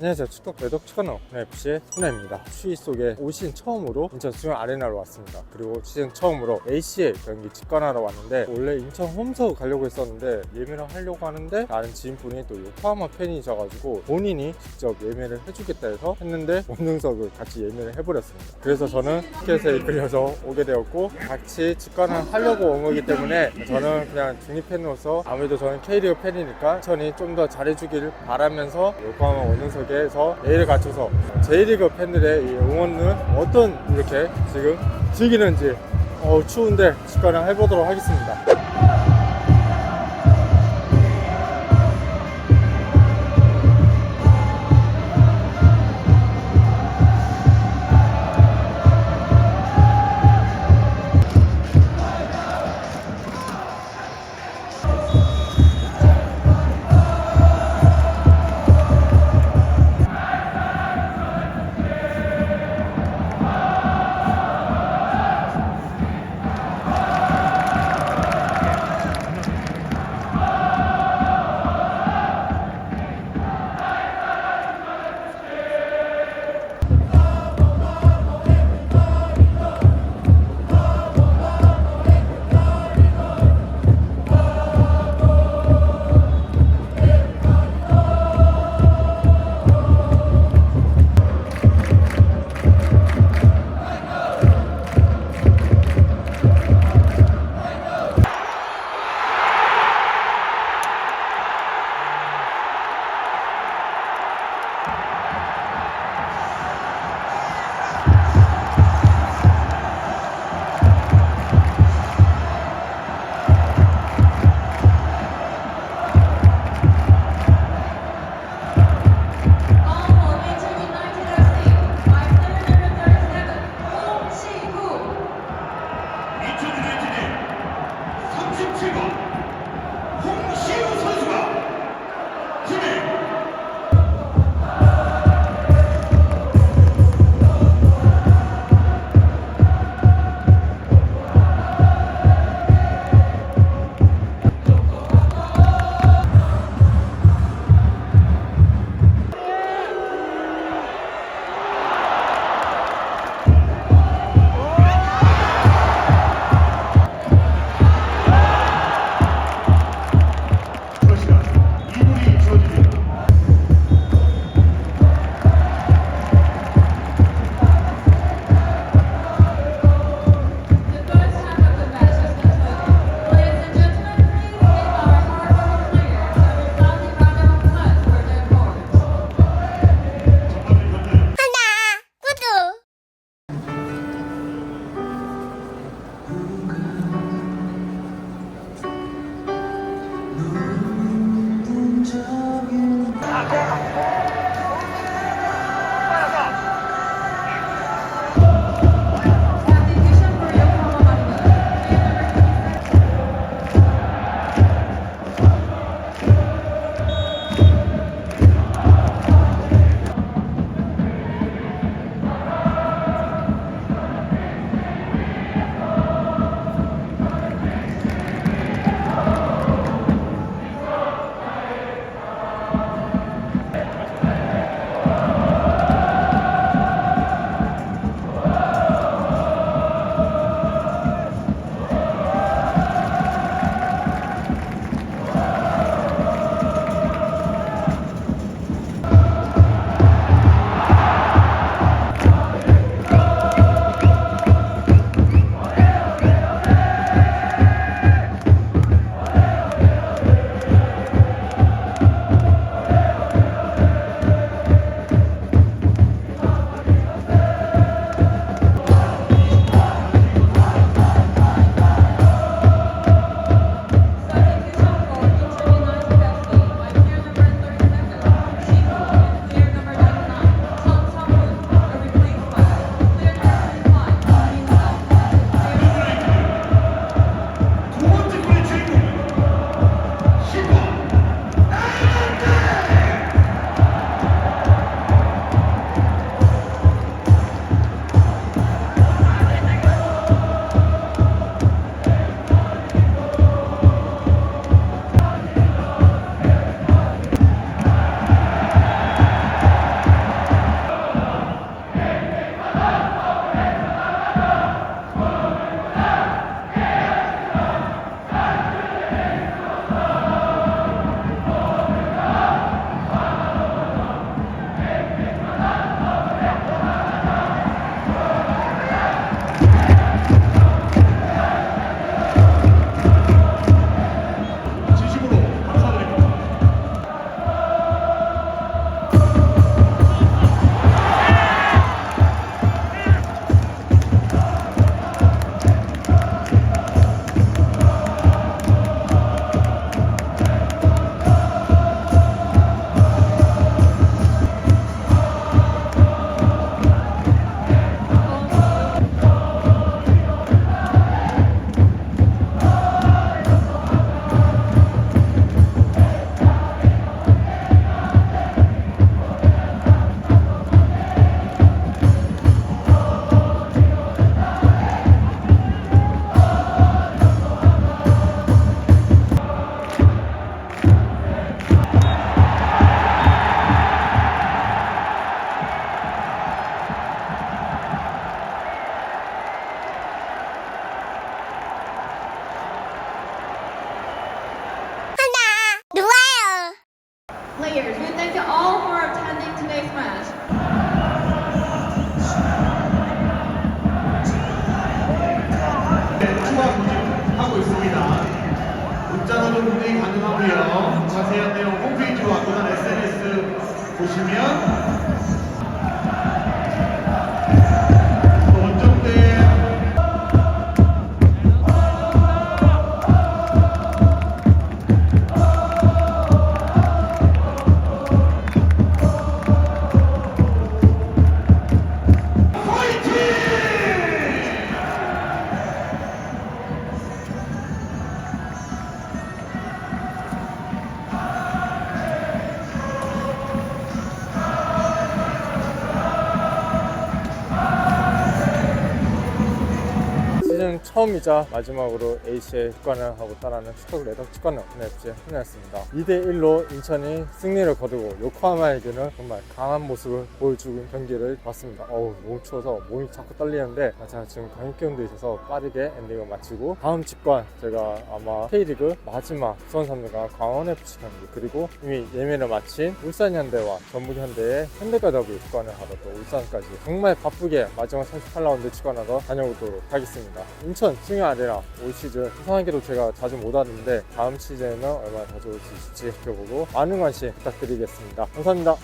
안녕하세요. 축덕 배독 천호 FC의 훈아입니다. 추위 속에 올 시즌 처음으로 인천 수영 아레나로 왔습니다. 그리고 시즌 처음으로 ACL 경기 직관하러 왔는데 원래 인천 홈서 가려고 했었는데 예매를 하려고 하는데 아는 지인분이 또 요코하마 팬이셔가지고 본인이 직접 예매를 해주겠다 해서 했는데 원능석을 같이 예매를 해버렸습니다. 그래서 저는 티켓에 이끌려서 오게 되었고 같이 직관을 하려고 온 거기 때문에 저는 그냥 중립팬으로서 아무래도 저는 K리그 팬이니까 천이 좀 더 잘해주길 바라면서 요코하마 원능석 에서 예의를 갖춰서 J리그 팬들의 이 응원은 어떤 이렇게 지금 즐기는지 어, 추운데 직관을 해보도록 하겠습니다. players. We thank you all for attending today's match. 하고 있습니다. 문자로도 문의 가능하고요. 자세한 내용 홈페이지와 그간 SNS 보시면 처음이자 마지막으로 ACL 직관을 하고 따라하는 슈퍼 레더 직관을 FC 흔했습니다. 2대1로 인천이 승리를 거두고 요코하마에게는 정말 강한 모습을 보여주고 있는 경기를 봤습니다. 어우 너무 추워서 몸이 자꾸 떨리는데 아, 제가 지금 감기기운도 있어서 빠르게 엔딩을 마치고 다음 직관 제가 아마 K리그 마지막 수원 삼성과 강원FC 경기 그리고 이미 예매를 마친 울산현대와 전북현대의 현대가 더비 직관을 하러 또 울산까지 정말 바쁘게 마지막 38라운드 직관하러 다녀오도록 하겠습니다. 인천 아레나 올 시즌 이상하게도 제가 자주 못 왔는데 다음 시즌에는 얼마나 자주 올수 있을지 지켜보고 많은 관심 부탁드리겠습니다. 감사합니다.